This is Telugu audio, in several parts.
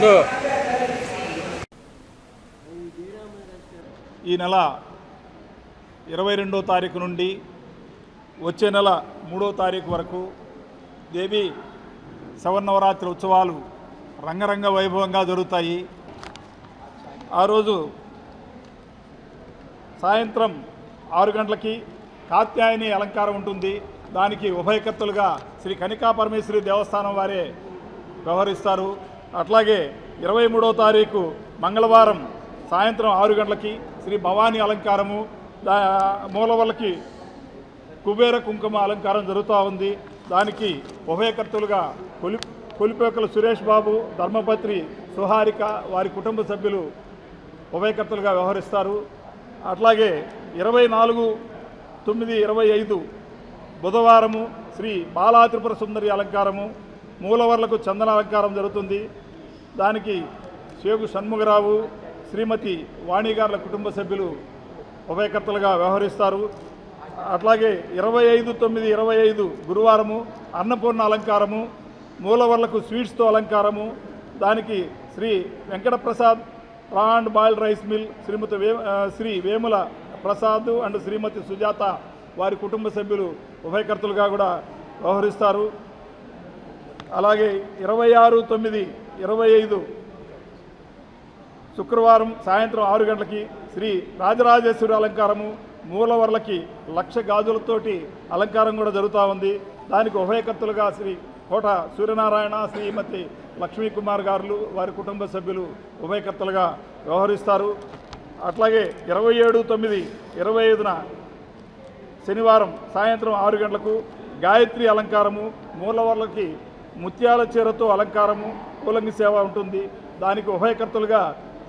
ఈ నెల ఇరవై రెండో తారీఖు నుండి వచ్చే నెల మూడో తారీఖు వరకు దేవి శవన్నవరాత్రి ఉత్సవాలు రంగరంగ వైభవంగా జరుగుతాయి. ఆ రోజు సాయంత్రం ఆరు గంటలకి కాత్యాయని అలంకారం ఉంటుంది. దానికి ఉభయకర్తలుగా శ్రీ కనికా పరమేశ్వరి దేవస్థానం వారే వ్యవహరిస్తారు. అట్లాగే ఇరవై మూడో తారీఖు మంగళవారం సాయంత్రం ఆరు గంటలకి శ్రీ భవానీ అలంకారము దా మూలవల్లకి కుబేర కుంకుమ అలంకారం జరుగుతూ ఉంది. దానికి ఉభయకర్తలుగా కొలి కొలిపేకల సురేష్ బాబు ధర్మపత్రి సుహారిక వారి కుటుంబ సభ్యులు ఉభయకర్తలుగా వ్యవహరిస్తారు. అట్లాగే ఇరవై నాలుగు తొమ్మిది ఇరవై ఐదు బుధవారము శ్రీ బాలా త్రిపుర సుందరి అలంకారము మూలవర్లకు చందన అలంకారం జరుగుతుంది. దానికి శేగు షణ్ముఖరావు శ్రీమతి వాణిగారుల కుటుంబ సభ్యులు ఉభయకర్తలుగా వ్యవహరిస్తారు. అట్లాగే ఇరవై ఐదు తొమ్మిది ఇరవై ఐదు గురువారము అన్నపూర్ణ అలంకారము మూలవర్లకు స్వీట్స్తో అలంకారము దానికి శ్రీ వెంకటప్రసాద్ రా and boiled rice mill Shrimati way Shri Vemula Prasad and శ్రీమతి సుజాత వారి కుటుంబ సభ్యులు ఉభయకర్తలుగా కూడా వ్యవహరిస్తారు. అలాగే ఇరవై ఆరు తొమ్మిది ఇరవై ఐదు శుక్రవారం సాయంత్రం ఆరు గంటలకి శ్రీ రాజరాజేశ్వరి అలంకారము మూలవర్లకి లక్ష గాజులతోటి అలంకారం కూడా జరుగుతూ ఉంది. దానికి ఉభయకర్తలుగా శ్రీ కోట సూర్యనారాయణ శ్రీమతి లక్ష్మీకుమార్ గారులు వారి కుటుంబ సభ్యులు ఉభయకర్తలుగా వ్యవహరిస్తారు. అట్లాగే ఇరవై ఏడు తొమ్మిది ఇరవై ఐదున శనివారం సాయంత్రం ఆరు గంటలకు గాయత్రి అలంకారము మూలవర్లకి ముత్యాల చీరతో అలంకారము కూలంగి సేవ ఉంటుంది. దానికి ఉభయకర్తలుగా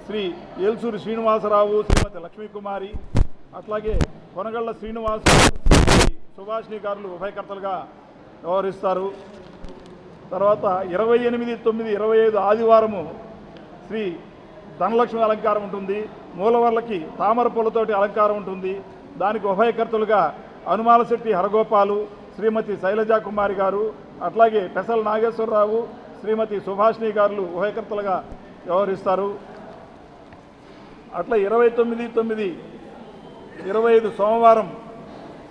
శ్రీ ఏల్సూరి శ్రీనివాసరావు శ్రీమతి లక్ష్మీకుమారి అట్లాగే కొనగళ్ళ శ్రీనివాసు సుభాషిణి గారులు ఉభయకర్తలుగా వ్యవహరిస్తారు. తర్వాత ఇరవై ఎనిమిది తొమ్మిది ఇరవై ఐదు ఆదివారము శ్రీ ధనలక్ష్మి అలంకారం ఉంటుంది. మూలవర్లకి తామర పూలతోటి అలంకారం ఉంటుంది. దానికి ఉభయకర్తలుగా అనుమాలశెట్టి హరగోపాలు శ్రీమతి శైలజా కుమారి గారు అట్లాగే పెసల నాగేశ్వరరావు శ్రీమతి సుభాషిణి గారు ఉభయకర్తలుగా వ్యవహరిస్తారు. అట్లా ఇరవై తొమ్మిది తొమ్మిది ఇరవై ఐదు సోమవారం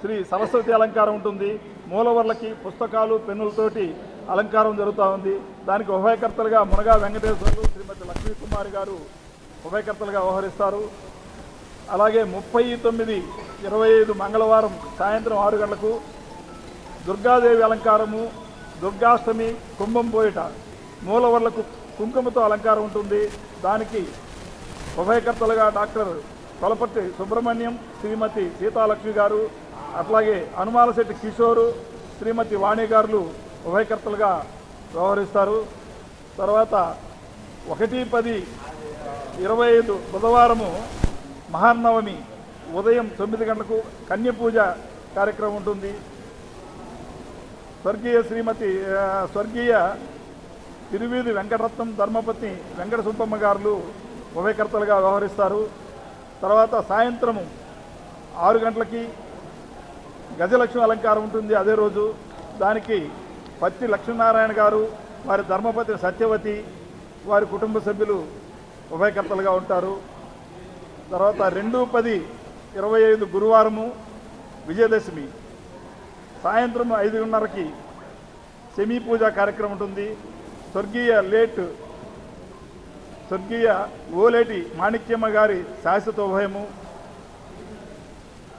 శ్రీ సరస్వతి అలంకారం ఉంటుంది. మూలవర్లకి పుస్తకాలు పెన్నులతోటి అలంకారం జరుగుతూ ఉంది. దానికి ఉభయకర్తలుగా మునగా వెంకటేశ్వరులు శ్రీమతి లక్ష్మీకుమారి గారు ఉభయకర్తలుగా వ్యవహరిస్తారు. అలాగే ముప్పై తొమ్మిది ఇరవై ఐదు మంగళవారం సాయంత్రం ఆరు గంటలకు దుర్గాదేవి అలంకారము దుర్గాష్టమి కుంభం పోయిట మూలవర్లకు కుంకుమతో అలంకారం ఉంటుంది. దానికి ఉభయకర్తలుగా డాక్టర్ కొలపర్తి సుబ్రహ్మణ్యం శ్రీమతి సీతాలక్ష్మి గారు అట్లాగే అనుమాలశెట్టి కిషోరు శ్రీమతి వాణి గారులు ఉభయకర్తలుగా వ్యవహరిస్తారు. తర్వాత ఒకటి పది ఇరవై ఐదు బుధవారము మహానవమి ఉదయం తొమ్మిది గంటలకు కన్య పూజ కార్యక్రమం ఉంటుంది. స్వర్గీయ శ్రీమతి స్వర్గీయ తిరువీధి వెంకటరత్నం ధర్మపతి వెంకట సుబ్బమ్మ గారులు ఉభయకర్తలుగా వ్యవహరిస్తారు. తర్వాత సాయంత్రము ఆరు గంటలకి గజలక్ష్మి అలంకారం ఉంటుంది అదే రోజు. దానికి పత్తి లక్ష్మీనారాయణ గారు వారి ధర్మపతి సత్యవతి వారి కుటుంబ సభ్యులు ఉభయకర్తలుగా ఉంటారు. తర్వాత రెండు పది ఇరవై ఐదు గురువారము విజయదశమి. సాయంత్రం ఐదున్నరకి సెమీ పూజ కార్యక్రమం ఉంటుంది. స్వర్గీయ లేట్ స్వర్గీయ ఓలేటి మాణిక్యమ్మ గారి శాశ్వత ఉభయము.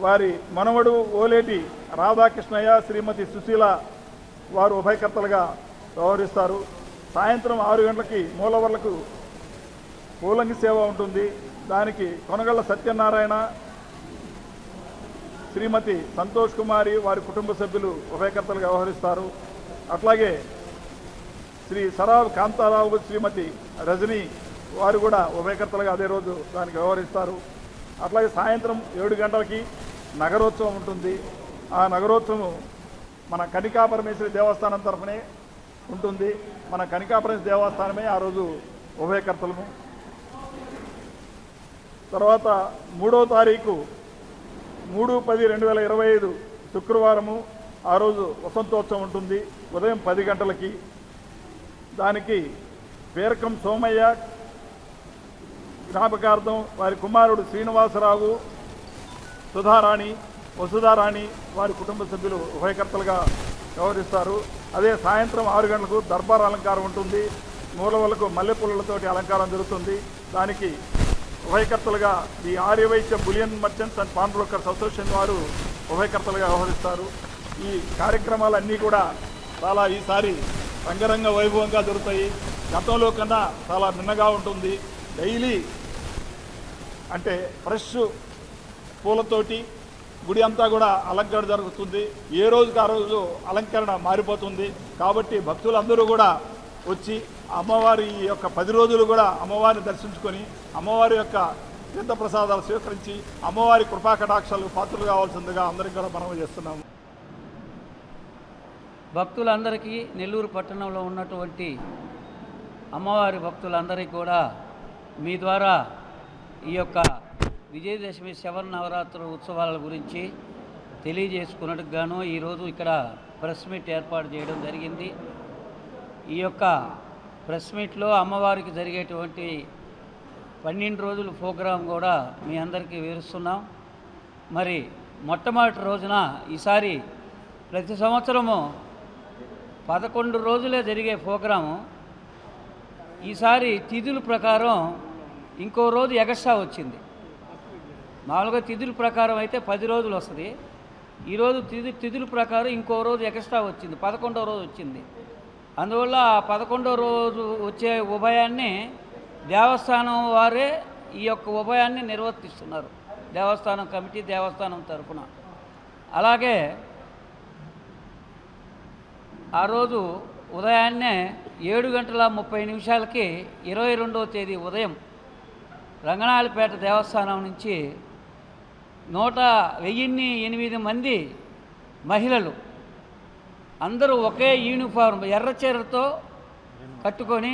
వారి మనవడు ఓలేటి రాధాకృష్ణయ్య శ్రీమతి సుశీల వారు ఉభయకర్తలుగా వ్యవహరిస్తారు. సాయంత్రం ఆరు గంటలకి మూలవర్లకు పూలంగి సేవ ఉంటుంది. దానికి కొనగళ్ళ సత్యనారాయణ శ్రీమతి సంతోష్ కుమారి వారి కుటుంబ సభ్యులు ఉభయకర్తలుగా వ్యవహరిస్తారు. అట్లాగే శ్రీ సరావ్ కాంతారావు శ్రీమతి రజని వారు కూడా ఉభయకర్తలుగా అదే రోజు దానికి వ్యవహరిస్తారు. అట్లాగే సాయంత్రం ఏడు గంటలకి నగరోత్సవం ఉంటుంది. ఆ నగరోత్సవం మన కనికా పరమేశ్వరి దేవస్థానం తరఫునే ఉంటుంది. మన కనికా దేవస్థానమే ఆ రోజు ఉభయకర్తలము. తర్వాత మూడో తారీఖు మూడు పది రెండు వేల ఇరవై ఐదు శుక్రవారము ఆ రోజు వసంతోత్సవం ఉంటుంది. ఉదయం పది గంటలకి. దానికి పేరకం సోమయ్య జ్ఞాపకార్థం వారి కుమారుడు శ్రీనివాసరావు సుధారాణి వసుధారాణి వారి కుటుంబ సభ్యులు ఉభయకర్తలుగా వ్యవహరిస్తారు. అదే సాయంత్రం ఆరు గంటలకు దర్బార్ అలంకారం ఉంటుంది. మూలవలకు మల్లెపూలతోటి అలంకారం జరుగుతుంది. దానికి ఉభయకర్తలుగా ఈ Aryavysya bullion merchants and pan brokers association వారు ఉభయకర్తలుగా వ్యవహరిస్తారు. ఈ కార్యక్రమాలన్నీ కూడా చాలా ఈసారి రంగరంగ వైభవంగా జరుగుతాయి. గతంలో కన్నా చాలా మిన్నగా ఉంటుంది. డైలీ అంటే ఫ్రెష్ పూలతోటి గుడి అంతా కూడా అలంకరణ జరుగుతుంది. ఏ రోజుకి ఆ రోజు అలంకరణ మారిపోతుంది. కాబట్టి భక్తులందరూ కూడా వచ్చి అమ్మవారి యొక్క పది రోజులు కూడా అమ్మవారిని దర్శించుకొని అమ్మవారి యొక్క తీర్థ ప్రసాదాలు స్వీకరించి అమ్మవారి కృపాకటాక్షాలు పాత్రలు కావాల్సిందిగా అందరికీ కూడా మనవి చేస్తున్నాము భక్తులందరికీ నెల్లూరు పట్టణంలో ఉన్నటువంటి అమ్మవారి భక్తులందరికీ కూడా మీ ద్వారా ఈ యొక్క విజయదశమి శవర నవరాత్రుల ఉత్సవాల గురించి తెలియజేసుకున్నట్టుకు గాను ఈరోజు ఇక్కడ ప్రెస్ మీట్ ఏర్పాటు చేయడం జరిగింది. ఈ యొక్క ప్రెస్ మీట్లో అమ్మవారికి జరిగేటువంటి పన్నెండు రోజుల ప్రోగ్రాం కూడా మీ అందరికీ వివరిస్తున్నాం. మరి మొట్టమొదటి రోజున ఈసారి ప్రతి సంవత్సరము పదకొండు రోజులే జరిగే ప్రోగ్రాము. ఈసారి తిథుల ప్రకారం ఇంకో రోజు ఎగస్ట్రా వచ్చింది. మామూలుగా తిథుల ప్రకారం అయితే పది రోజులు వస్తుంది. ఈరోజు తిథి తిథుల ప్రకారం ఇంకో రోజు ఎక్స్ట్రా వచ్చింది. పదకొండవ రోజు వచ్చింది. అందువల్ల ఆ రోజు వచ్చే ఉభయాన్ని దేవస్థానం వారే ఈ యొక్క ఉభయాన్ని నిర్వర్తిస్తున్నారు. దేవస్థానం కమిటీ దేవస్థానం తరఫున. అలాగే ఆ రోజు ఉదయాన్నే ఏడు గంటల ముప్పై నిమిషాలకి ఇరవై రెండవ తేదీ ఉదయం రంగనాయలపేట దేవస్థానం నుంచి నూట వెయ్యిన్ని ఎనిమిది మంది మహిళలు అందరూ ఒకే యూనిఫారం ఎర్ర చీరతో కట్టుకొని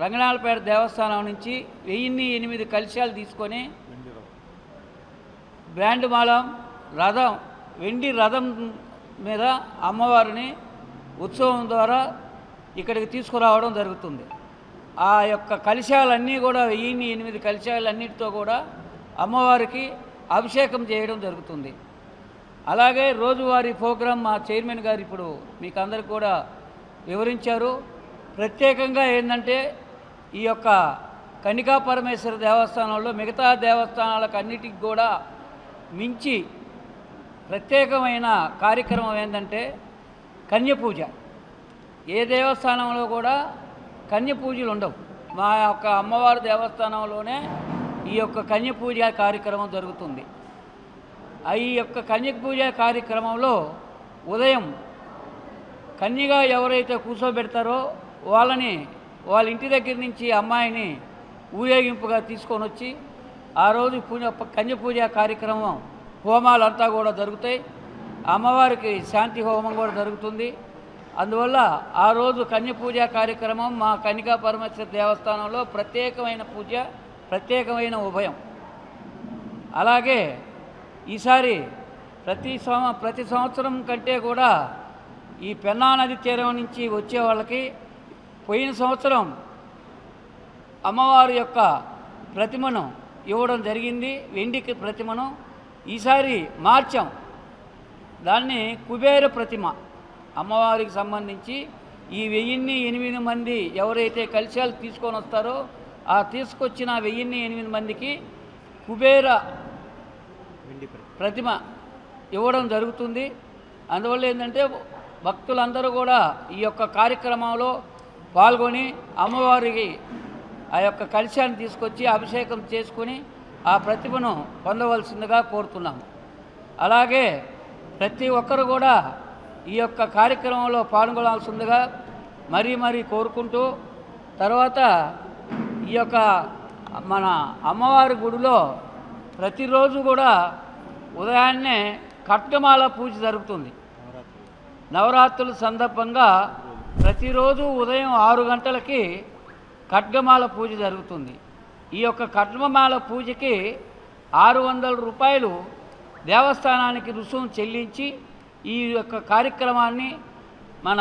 రంగనాయలపేట దేవస్థానం నుంచి వెయ్యిన్ని ఎనిమిది కలశాలు తీసుకొని బ్రాండ్ మాలం రథం వెండి రథం మీద అమ్మవారిని ఉత్సవం ద్వారా ఇక్కడికి తీసుకురావడం జరుగుతుంది. ఆ యొక్క కలశాలన్నీ కూడా వెయ్యిన్ని ఎనిమిది కలశాలన్నిటితో కూడా అమ్మవారికి అభిషేకం చేయడం జరుగుతుంది. అలాగే రోజువారీ ప్రోగ్రాం మా చైర్మన్ గారు ఇప్పుడు మీకు అందరు కూడా వివరించారు. ప్రత్యేకంగా ఏంటంటే ఈ యొక్క కనికా పరమేశ్వర దేవస్థానంలో మిగతా దేవస్థానాలకు అన్నిటికి కూడా మించి ప్రత్యేకమైన కార్యక్రమం ఏంటంటే కన్యపూజ ఏ దేవస్థానంలో కూడా కన్య పూజలు ఉండవు. మా యొక్క అమ్మవారి దేవస్థానంలోనే ఈ యొక్క కన్య పూజ కార్యక్రమం జరుగుతుంది. ఈ యొక్క కన్య పూజ కార్యక్రమంలో ఉదయం కన్యగా ఎవరైతే కూర్చోబెడతారో వాళ్ళని వాళ్ళ ఇంటి దగ్గర నుంచి అమ్మాయిని ఊరేగింపుగా తీసుకొని వచ్చి ఆ రోజు పూజ కన్య పూజ కార్యక్రమం హోమాలంతా కూడా జరుగుతాయి. అమ్మవారికి శాంతి హోమం కూడా జరుగుతుంది. అందువల్ల ఆ రోజు కన్య పూజ కార్యక్రమం మా కనికా పరమేశ్వర దేవస్థానంలో ప్రత్యేకమైన పూజ ప్రత్యేకమైన ఉభయం. అలాగే ఈసారి ప్రతి సంవ ప్రతి సంవత్సరం కంటే కూడా ఈ పెన్నా నది తీరం నుంచి వచ్చే వాళ్ళకి పోయిన సంవత్సరం అమ్మవారి యొక్క ప్రతిమను ఇవ్వడం జరిగింది వెండికి ప్రతిమను. ఈసారి మార్చాం. దాన్ని కుబేర ప్రతిమ అమ్మవారికి సంబంధించి ఈ వెయ్యిన్ని ఎనిమిది మంది ఎవరైతే కలిశాలు తీసుకొని వస్తారో ఆ తీసుకొచ్చిన వెయ్యిన్ని ఎనిమిది మందికి కుబేర ప్రతిమ ఇవ్వడం జరుగుతుంది. అందువల్ల ఏంటంటే భక్తులందరూ కూడా ఈ యొక్క కార్యక్రమంలో పాల్గొని అమ్మవారికి ఆ యొక్క కలశాన్ని తీసుకొచ్చి అభిషేకం చేసుకొని ఆ ప్రతిభను పొందవలసిందిగా కోరుతున్నాము అలాగే ప్రతి ఒక్కరు కూడా ఈ యొక్క కార్యక్రమంలో పాల్గొనాల్సిందిగా మరీ మరీ కోరుకుంటూ తర్వాత ఈ యొక్క మన అమ్మవారి గుడిలో ప్రతిరోజు కూడా ఉదయాన్నే కట్టమాల పూజ జరుగుతుంది. నవరాత్రుల సందర్భంగా ప్రతిరోజు ఉదయం ఆరు గంటలకి ఖడ్గమాల పూజ జరుగుతుంది. ఈ యొక్క ఖడ్గమాల పూజకి ఆరు వందల రూపాయలు దేవస్థానానికి రుసుము చెల్లించి ఈ యొక్క కార్యక్రమాన్ని మన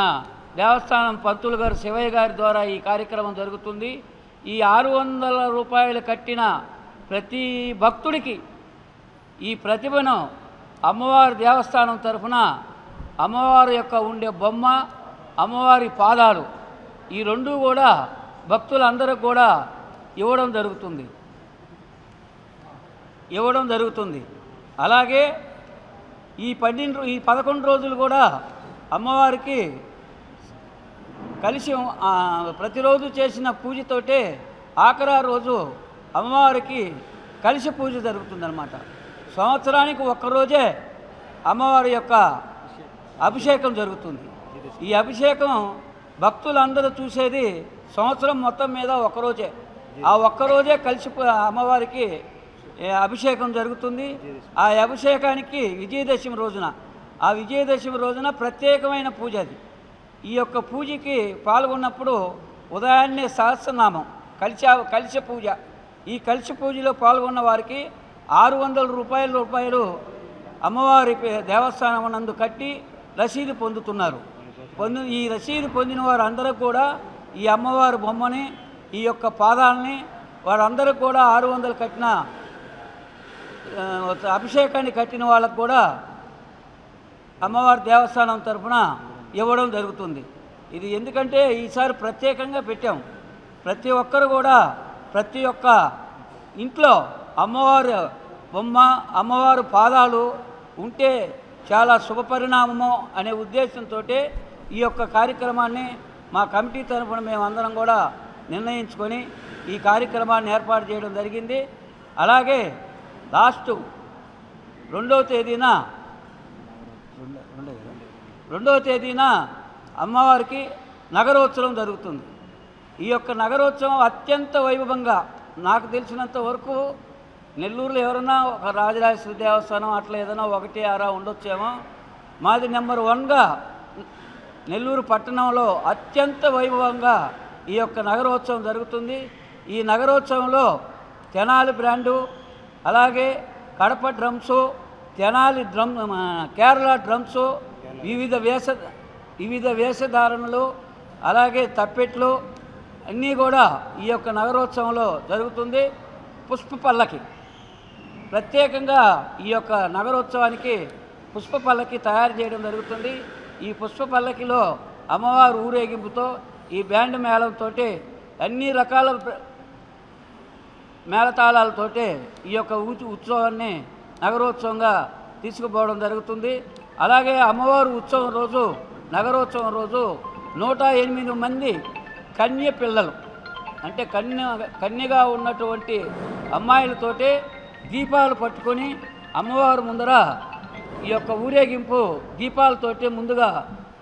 దేవస్థానం పంతులు గారు శివయ్య గారి ద్వారా ఈ కార్యక్రమం జరుగుతుంది. ఈ ఆరు వందల రూపాయలు కట్టిన ప్రతి భక్తుడికి ఈ ప్రతిభను అమ్మవారి దేవస్థానం తరఫున అమ్మవారి యొక్క ఉండే బొమ్మ అమ్మవారి పాదాలు ఈ రెండు కూడా భక్తులందరూ కూడా ఇవ్వడం జరుగుతుంది. ఇవ్వడం జరుగుతుంది. అలాగే ఈ పన్నెండు ఈ పదకొండు రోజులు కూడా అమ్మవారికి కలిసి ప్రతిరోజు చేసిన పూజతోటే ఆఖరా రోజు అమ్మవారికి కలిసి పూజ జరుగుతుందన్నమాట. సంవత్సరానికి ఒక్కరోజే అమ్మవారి యొక్క అభిషేకం జరుగుతుంది. ఈ అభిషేకం భక్తులందరూ చూసేది సంవత్సరం మొత్తం మీద ఒక్కరోజే ఆ ఒక్కరోజే కలిసి అమ్మవారికి అభిషేకం జరుగుతుంది. ఆ అభిషేకానికి విజయదశమి రోజున ఆ విజయదశమి రోజున ప్రత్యేకమైన పూజ అది. ఈ యొక్క పూజకి పాల్గొన్నప్పుడు ఉదయాన్నే సహస్రనామం కలిసి కలిసి పూజ. ఈ కలిసి పూజలో పాల్గొన్న వారికి ఆరు వందల రూపాయల రూపాయలు అమ్మవారి దేవస్థానం నందు కట్టి రసీదు పొందుతున్నారు. పొంది ఈ రసీదు పొందిన వారు అందరూ కూడా ఈ అమ్మవారి బొమ్మని ఈ యొక్క పాదాలని వారందరూ కూడా ఆరు వందలు కట్టిన అభిషేకాన్ని కట్టిన వాళ్ళకు కూడా అమ్మవారి దేవస్థానం తరఫున ఇవ్వడం జరుగుతుంది. ఇది ఎందుకంటే ఈసారి ప్రత్యేకంగా పెట్టాం. ప్రతి ఒక్కరు కూడా ప్రతి ఒక్క ఇంట్లో అమ్మవారు బొమ్మ అమ్మవారు పాదాలు ఉంటే చాలా శుభపరిణామము అనే ఉద్దేశంతో ఈ యొక్క కార్యక్రమాన్ని మా కమిటీ తరఫున మేమందరం కూడా నిర్ణయించుకొని ఈ కార్యక్రమాన్ని ఏర్పాటు చేయడం జరిగింది. అలాగే లాస్ట్ రెండవ తేదీన రెండవ తేదీన అమ్మవారికి నగరోత్సవం జరుగుతుంది. ఈ యొక్క నగరోత్సవం అత్యంత వైభవంగా నాకు తెలిసినంత వరకు నెల్లూరులో ఎవరైనా ఒక రాజరాజేశ్వరి దేవస్థానం అట్లా ఏదైనా ఒకటి ఆరా ఉండొచ్చేమో. మాది నెంబర్ వన్గా నెల్లూరు పట్టణంలో అత్యంత వైభవంగా ఈ యొక్క నగరోత్సవం జరుగుతుంది. ఈ నగరోత్సవంలో తెనాలి బ్రాండు అలాగే Kadapa drums Tenali drum Kerala drums వివిధ వేష వివిధ వేషధారణలు అలాగే తప్పెట్లు అన్నీ కూడా ఈ యొక్క నగరోత్సవంలో జరుగుతుంది. పుష్ప పల్లకి. ప్రత్యేకంగా ఈ యొక్క నగరోత్సవానికి పుష్ప పల్లకి తయారు చేయడం జరుగుతుంది. ఈ పుష్ప పల్లకిలో అమ్మవారు ఊరేగింపుతో ఈ బ్యాండ్ మేళంతో అన్ని రకాల ప్ర- మేళతాళాలతోటే ఈ యొక్క ఉత్సవాన్ని నగరోత్సవంగా తీసుకుపోవడం జరుగుతుంది. అలాగే అమ్మవారు ఉత్సవం రోజు నగరోత్సవం రోజు నూట ఎనిమిది మంది కన్య పిల్లలు అంటే కన్య కన్యగా ఉన్నటువంటి అమ్మాయిలతోటే దీపాలు పట్టుకొని అమ్మవారు ముందర ఈ యొక్క ఊరేగింపు దీపాలతోటి ముందుగా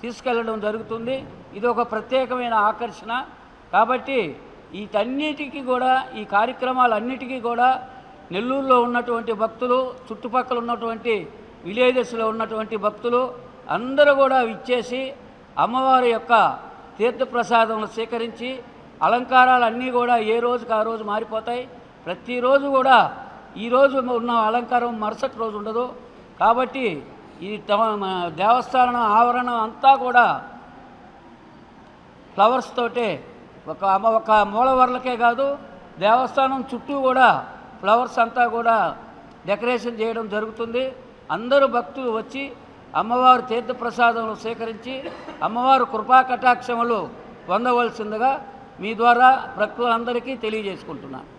తీసుకెళ్ళడం జరుగుతుంది. ఇది ఒక ప్రత్యేకమైన ఆకర్షణ. కాబట్టి వీటన్నిటికీ కూడా ఈ కార్యక్రమాలన్నిటికీ కూడా నెల్లూరులో ఉన్నటువంటి భక్తులు చుట్టుపక్కల ఉన్నటువంటి విలేజెస్లో ఉన్నటువంటి భక్తులు అందరూ కూడా ఇచ్చేసి అమ్మవారి యొక్క తీర్థప్రసాదం స్వీకరించి అలంకారాలు అన్నీ కూడా ఏ రోజుకి ఆ రోజు మారిపోతాయి. ప్రతిరోజు కూడా ఈరోజు ఉన్న అలంకారం మరుసటి రోజు ఉండదు. కాబట్టి ఈ తమ- దేవస్థానం ఆవరణం అంతా కూడా ఫ్లవర్స్ తోటే. ఒక ఒక మూలవర్లకే కాదు దేవస్థానం చుట్టూ కూడా ఫ్లవర్స్ అంతా కూడా డెకరేషన్ చేయడం జరుగుతుంది. అందరూ భక్తులు వచ్చి అమ్మవారు తీర్థప్రసాదములు సేకరించి అమ్మవారు కృపా కటాక్షములు పొందవలసిందిగా మీ ద్వారా భక్తులందరికీ తెలియజేసుకుంటున్నాను